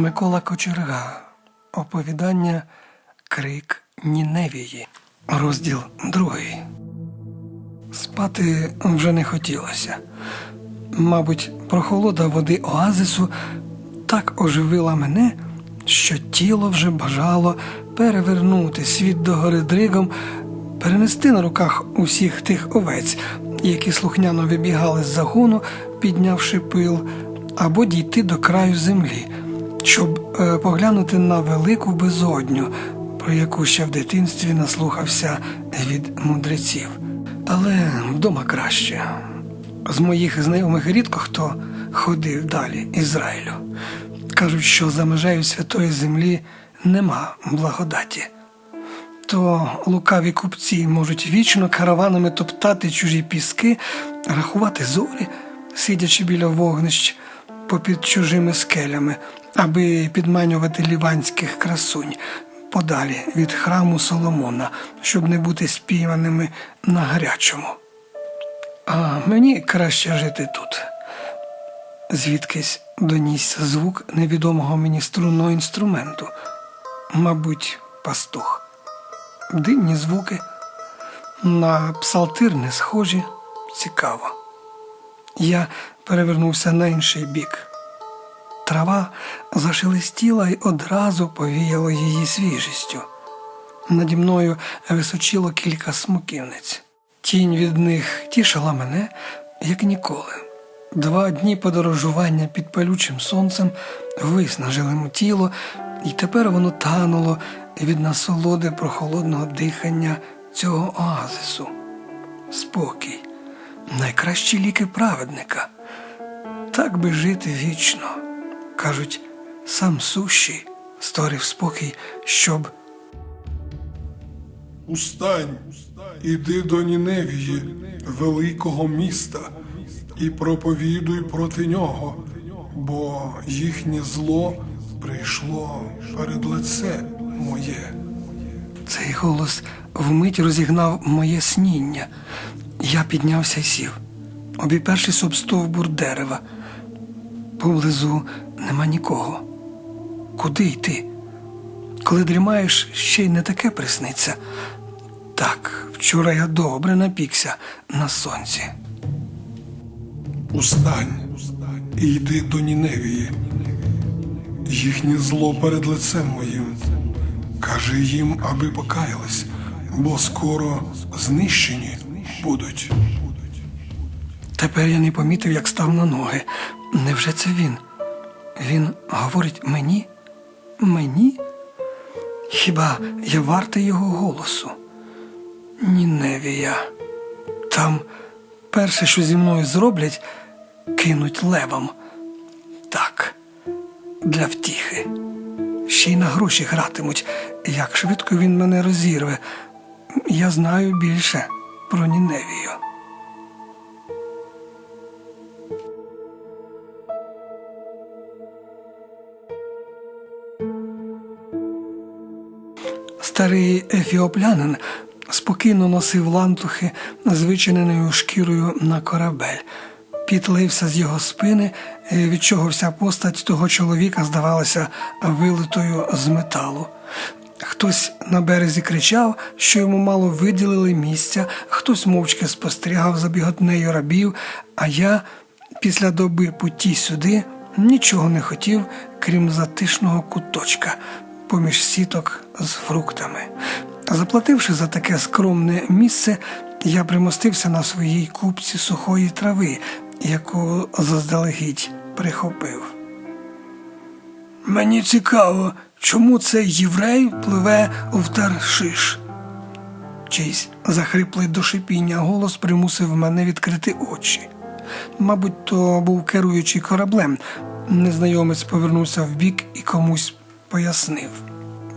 Микола Кочерга. Оповідання Крик Ніневії. Розділ другий. Спати вже не хотілося. Мабуть, прохолода води оазису так оживила мене, що тіло вже бажало перевернути світ догори дригом, перенести на руках усіх тих овець, які слухняно вибігали з загону, піднявши пил, або дійти до краю землі, щоб е, поглянути на велику безодню, про яку ще в дитинстві наслухався від мудреців. Але вдома краще. З моїх знайомих рідко хто ходив далі Ізраїлю. Кажуть, що за межею святої землі нема благодаті. То лукаві купці можуть вічно караванами топтати чужі піски, рахувати зорі, сидячи біля вогнищ попід чужими скелями, аби підманювати ліванських красунь подалі від храму Соломона, щоб не бути спійманими на гарячому. А мені краще жити тут. Звідкись донісся звук невідомого мені струнного інструменту, мабуть, пастух. Дивні звуки, на псалтир не схожі, цікаво. Я перевернувся на інший бік. Трава зашелестіла й одразу повіяло її свіжістю. Наді мною височило кілька смоківниць. Тінь від них тішила мене, як ніколи. Два дні подорожування під палючим сонцем виснажили му тіло, і тепер воно тануло від насолоди прохолодного дихання цього оазису. Спокій, найкращі ліки праведника. Так би жити вічно. Кажуть, сам сущий створив спокій, щоб Устань, іди до Ніневії, великого міста, і проповідуй проти нього, бо їхнє зло прийшло перед лице моє. Цей голос вмить розігнав моє сніння. Я піднявся і сів, обіпершись об стовбур дерева. Поблизу нема нікого. Куди йти? Коли дрімаєш, ще й не таке присниться. Так, вчора я добре напікся на сонці. Устань і йди до Ніневії. Їхнє зло перед лицем моїм. Кажи їм, аби покаялись, бо скоро знищені будуть. Тепер я не помітив, як став на ноги. Невже це він? Він говорить мені? Мені? Хіба я вартий його голосу? Ніневія. Там перше, що зі мною зроблять, кинуть левом. Так, для втіхи. Ще й на гроші гратимуть. Як швидко він мене розірве. Я знаю більше про Ніневію. Старий ефіоплянин спокійно носив лантухи з вичиненою шкірою на корабель. Підлився з його спини, від чого вся постать того чоловіка здавалася вилитою з металу. Хтось на березі кричав, що йому мало виділили місця, хтось мовчки спостерігав за біготнею рабів, а я після доби путі сюди нічого не хотів, крім затишного куточка поміж сіток з фруктами. Заплативши за таке скромне місце, я примостився на своїй купці сухої трави, яку заздалегідь прихопив. Мені цікаво, чому цей єврей пливе в Таршиш. Чийсь захриплий до шипіння голос примусив мене відкрити очі. Мабуть, то був керуючий кораблем. Незнайомець повернувся вбік і комусь пояснив.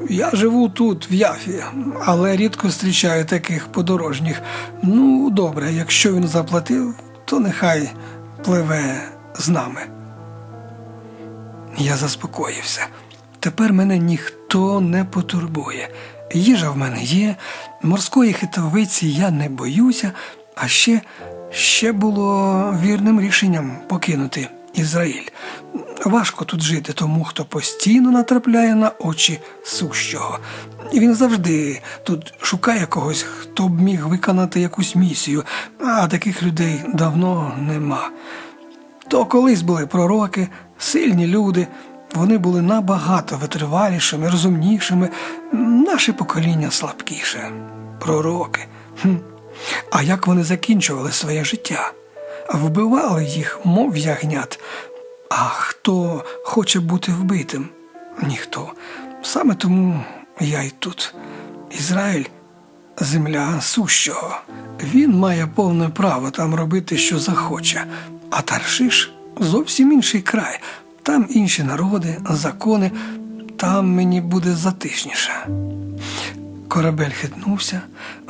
Я живу тут, в Яфі, але рідко зустрічаю таких подорожніх. Ну, добре, якщо він заплатив, то нехай пливе з нами. Я заспокоївся. Тепер мене ніхто не потурбує. Їжа в мене є, морської хитовиці я не боюся, а ще, ще було вірним рішенням покинути Ізраїль. Важко тут жити тому, хто постійно натрапляє на очі сущого. І Він завжди тут шукає когось, хто б міг виконати якусь місію, а таких людей давно нема. То колись були пророки, сильні люди, вони були набагато витривалішими, розумнішими, наше покоління слабкіше. Пророки. Хм. А як вони закінчували своє життя? Вбивали їх, мов ягнят. А хто хоче бути вбитим? Ніхто. Саме тому я й тут. Ізраїль земля сущого. Він має повне право там робити, що захоче. А Таршиш зовсім інший край. Там інші народи, закони, там мені буде затишніше. Корабель хитнувся,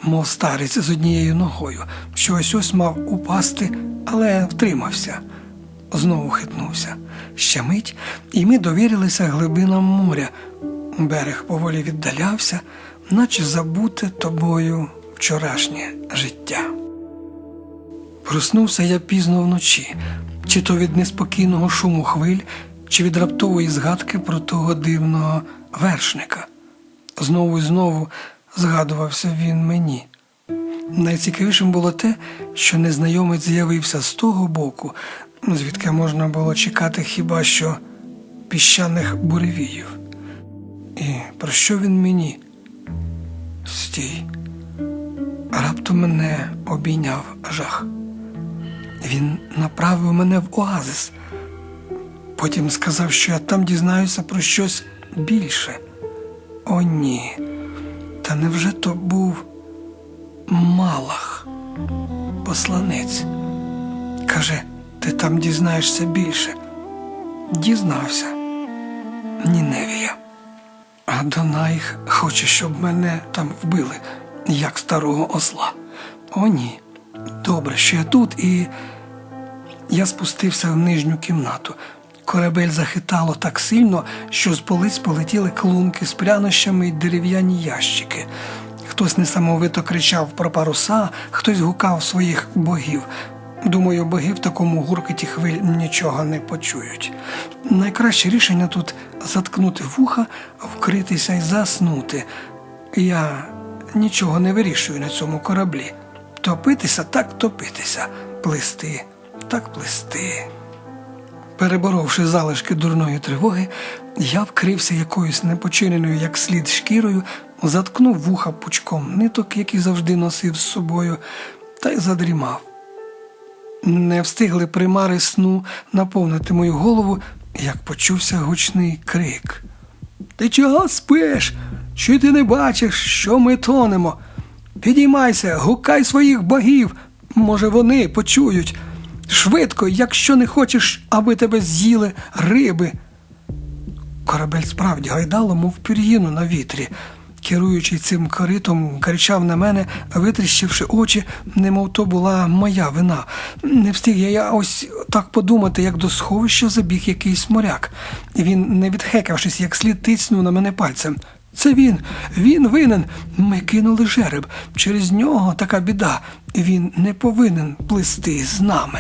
мов старець з однією ногою, що ось ось мав упасти, але втримався. Знову хитнувся. Ще мить, і ми довірилися глибинам моря. Берег поволі віддалявся, наче забуте тобою вчорашнє життя. Проснувся я пізно вночі, чи то від неспокійного шуму хвиль, чи від раптової згадки про того дивного вершника. Знову і знову згадувався він мені. Найцікавішим було те, що незнайомець з'явився з того боку, звідки можна було чекати хіба що піщаних буревіїв. І про що він мені? Стій. Раптом мене обійняв жах. Він направив мене в оазис. Потім сказав, що я там дізнаюся про щось більше. О, ні. Та невже то був Малах, посланець? Каже, ти там дізнаєшся більше. Дізнався. Ніневія. А Донайх хоче, щоб мене там вбили, як старого осла. О, ні. Добре, що я тут і. Я спустився в нижню кімнату. Корабель захитало так сильно, що з полиць полетіли клунки з прянощами й дерев'яні ящики. Хтось несамовито кричав про паруса, хтось гукав своїх богів. Думаю, боги в такому гуркоті хвиль нічого не почують. Найкраще рішення тут заткнути вуха, вкритися і заснути. Я нічого не вирішую на цьому кораблі. Топитися так топитися, плисти так плисти. Переборовши залишки дурної тривоги, я вкрився якоюсь непочиненою як слід шкірою, заткнув вуха пучком ниток, які завжди носив з собою, та й задрімав. Не встигли примари сну наповнити мою голову, як почувся гучний крик. Ти чого спиш? Чи ти не бачиш, що ми тонемо? Підіймайся, гукай своїх богів. Може, вони почують. Швидко, якщо не хочеш, аби тебе з'їли риби. Корабель справді гайдало, мов пір'їну на вітрі. Керуючи цим коритом, кричав на мене, витріщивши очі, немов то була моя вина. Не встиг я, я ось так подумати, як до сховища забіг якийсь моряк. Він, не відхекавшись, як слід тицнув на мене пальцем. Це він, він винен. Ми кинули жереб. Через нього така біда. Він не повинен плисти з нами.